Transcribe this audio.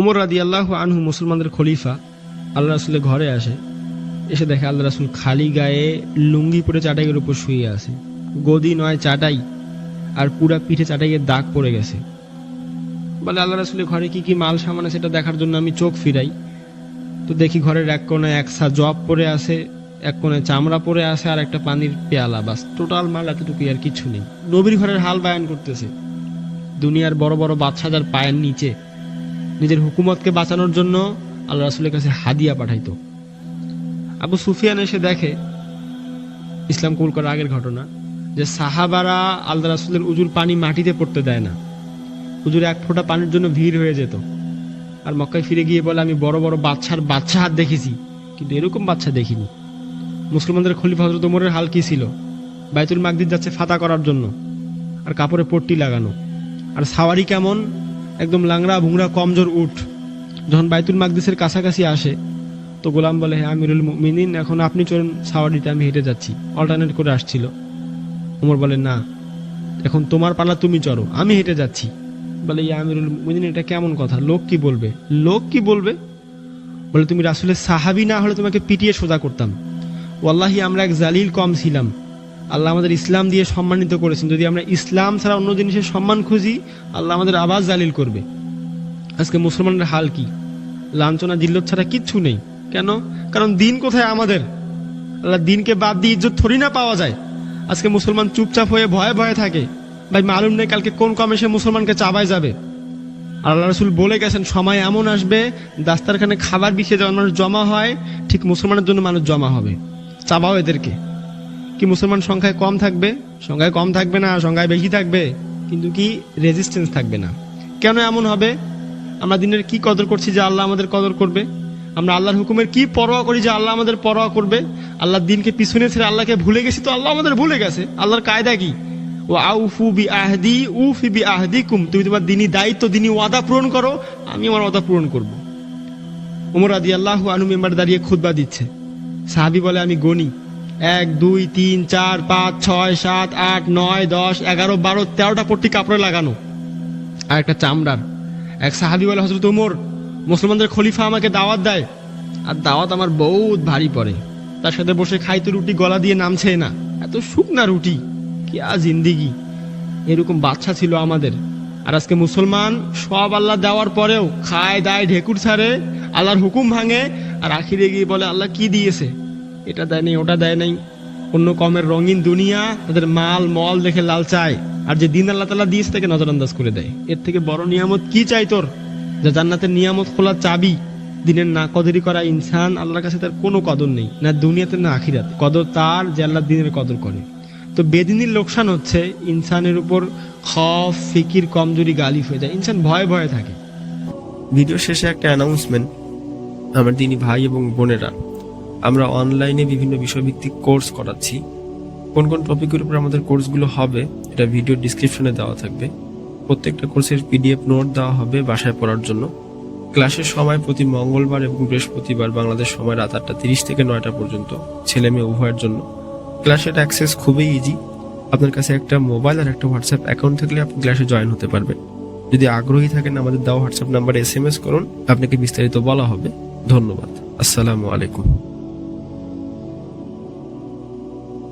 ওমর রাদি আল্লাহ আনহু মুসলমানদের খলিফা, আল্লাহ রাসুলের ঘরে আসে, এসে দেখে আল্লাহ রাসুল খালি গায়ে লুঙ্গি পরে চাটাইয়ের উপর শুয়ে আছে। গদি নয় চাটাই, আর পুরা পিঠে চাটাইয়ের দাগ পড়ে গেছে। বলে, আল্লাহ রাসুলের ঘরে কি কি মাল সামান সেটা দেখার জন্য আমি চোখ ফিরাই। তো দেখি ঘরের এক কোণে এক সা জব পরে আছে, এক কোণে চামড়া পরে আছে, আর একটা পানির পেয়ালা। বাস, টোটাল মাল এতটুকুই আর কিছু নেই। নবীর ঘরের হাল বায়ান করতেছে। দুনিয়ার বড় বড় বাদশাদার পায়ের নিচে নিজের হুকুমতকে বাঁচানোর জন্য আল্লাহ রাসুলের কাছে হাদিয়া পাঠাইতো। আবু সুফিয়ান এসে দেখে, ইসলাম কবুল করার আগের ঘটনা, যে সাহাবারা আল্লাহ রাসুলের উজুর পানি মাটিতে পড়তে দেয় না। উজুর এক ফোঁটা পানির জন্য ভিড় হয়ে যেত। আর মক্কায় ফিরে গিয়ে বলে, আমি বড় বড় বাচ্চার বাচ্চা হাত দেখেছি, কিন্তু এরকম বাচ্চা দেখিনি। মুসলমানদের খলিফা হজরত ওমরের হাল কি ছিল? বাইতুল মাকদিদ যাচ্ছে ফাতা করার জন্য। আর কাপড়ে পট্টি লাগানো। আর সাওয়ারি কেমন? একদম লাংড়া ভুংরা কমজোর উঠ। যখন বাইতুল মাকদিসের কাছাকাছি আসে, তো গোলাম বলে হ্যাঁ আমিরুল মিনিন এখন আপনি চলুন সাওয়ারিতে আমি হেঁটে যাচ্ছি। অল্টারনেট করে আসছিল। ওমর বলে, না, এখন তোমার পালা তুমি চড়ো, আমি হেঁটে যাচ্ছি। বলে, ইয়া আমিরুল মুমিনিন, এটা কেমন কথা? লোক কি বলবে? লোক কি বলবে? বলে, তুমি রাসুলের সাহাবি না হলে তোমাকে পিটিয়ে সোজা করতাম। ওয়াল্লাহি, আমরা এক জালিল কম ছিলাম। আল্লাহ আমাদের ইসলাম দিয়ে সম্মানিত করেছেন। যদি আমরা ইসলাম ছাড়া অন্য জিনিসের সম্মান খুঁজি, আল্লাহ আমাদের আবাস জালিল করবে। আজকে মুসলমানের হাল কি? লাঞ্ছনা, জিল্লত ছাড়া কিচ্ছু নেই। কেন? কারণ দিন কোথায় আমাদের? আল্লাহ দিনকে বাদ দিয়ে ইজ্জত থরি না পাওয়া যায়। আজকে মুসলমান চুপচাপ হয়ে ভয়ে ভয়ে থাকে। ভাই, মালুম নেই কালকে কোন কমে সে মুসলমানকে চাবায় যাবে। আল্লাহ রসুল বলে গেছেন, সময় এমন আসবে, দাস্তারখানে খাবার বিছিয়ে যেমন মানুষ জমা হয়, ঠিক মুসলমানের জন্য মানুষ জমা হবে। চাবাও এদেরকে। কি মুসলমান সংখ্যায় কম থাকবে? সংখ্যায় কম থাকবে না, সংখ্যায় বেশি থাকবে, কিন্তু কি রেজিস্ট্যান্স থাকবে না। কেন এমন হবে? আমরা দিনের কি কদর করছি যে আল্লাহ আমাদের কদর করবে? আমরা আল্লাহর হুকুমের কি পরোয়া করি যে আল্লাহ আমাদের পরোয়া করবে? আল্লাহ দিনকে পিছনে ছেড়ে আল্লাহকে ভুলে গেছি তো আল্লাহ আমাদের ভুলে গেছে। আল্লাহর কায়দা কি? ও আউফু বি আহদি উফি বি আহদি কুম তুমি তোমার দিনী দায়িত্ব দিনী ওয়াদা পূরণ করো, আমি আমার ওয়াদা পূরণ করব। ওমর আদি আল্লাহ আনু মেম্বার দাঁড়িয়ে খুতবা দিচ্ছে। সাহাবি বলে, আমি গণি। এক, দুই, তিন, চার, পাঁচ, ছয়, সাত, আট, নয়, দশ, এগারো, বারো, তেরোটা পট্টি কাপড়ে লাগানো। আর একটা চামড়ার। এক সাহাবি বলে হজরত ওমর, মুসলমানদের খলিফা আমাকে দাওয়াত দেয়। আর দাওয়াত আমার বহুত ভারী পড়ে। তার সাথে বসে খাইতে রুটি, গলা দিয়ে নামছে না। এত শুকনা রুটি কি আ জিন্দিগি। এরকম বাচ্চা ছিল আমাদের। আর আজকে মুসলমান সব আল্লাহ দেওয়ার পরেও খায়, দায়, ঢেকুর ছাড়ে, আল্লাহর হুকুম ভাঙে, আর আখিরে গিয়ে বলে, আল্লাহ কি দিয়েছে? এটা দেয় নাই ওটা দেয় নাই অন্য কমের রঙিন দুনিয়া, তাদের মাল, মল দেখে লাল চায়। আর যে দিন আল্লাহ তালা দিয়েছে তাকে নজরান্দাজ করে দেয়। এর থেকে বড় নিয়ামত কি চাই তোর? যে জান্নাতের নিয়ামত খোলা চাবি। দিনের না কদরি করা ইনসান আল্লাহর কাছে তার কোনো কদর নেই, না দুনিয়াতে, না আখিরাত। কদর তার যে আল্লাহ দিনের কদর করে। তো বেদিনীর লোকসান হচ্ছে ইনসানের উপর খফ, ফিকির, কমজোরি গালিফ হয়ে যায়। ইনসান ভয়ে ভয়ে থাকে। ভিডিও শেষে একটা অ্যানাউন্সমেন্ট আমার দিনী ভাই এবং বোনেরা আমরা অনলাইনে বিভিন্ন বিষয়ভিত্তিক কোর্স করাচ্ছি। কোন কোন টপিকের উপর আমাদের কোর্সগুলো হবে, এটা ভিডিও ডিসক্রিপশনে দেওয়া থাকবে। প্রত্যেকটা কোর্সের পিডিএফ নোট দেওয়া হবে বাসায় পড়ার জন্য। ক্লাসের সময় প্রতি মঙ্গলবার এবং বৃহস্পতিবার বাংলাদেশ সময় রাত আটটা তিরিশ থেকে নয়টা পর্যন্ত, ছেলে মেয়ে উভয়ের জন্য। ক্লাসের অ্যাক্সেস খুবই ইজি আপনার কাছে একটা মোবাইল আর একটা হোয়াটসঅ্যাপ অ্যাকাউন্ট থাকলে আপনি ক্লাসে জয়েন হতে পারবেন। যদি আগ্রহী থাকেন আমাদের দেওয়া হোয়াটসঅ্যাপ নাম্বারে এস এম এস করুন, আপনাকে বিস্তারিত বলা হবে। ধন্যবাদ। আসসালামু আলাইকুম।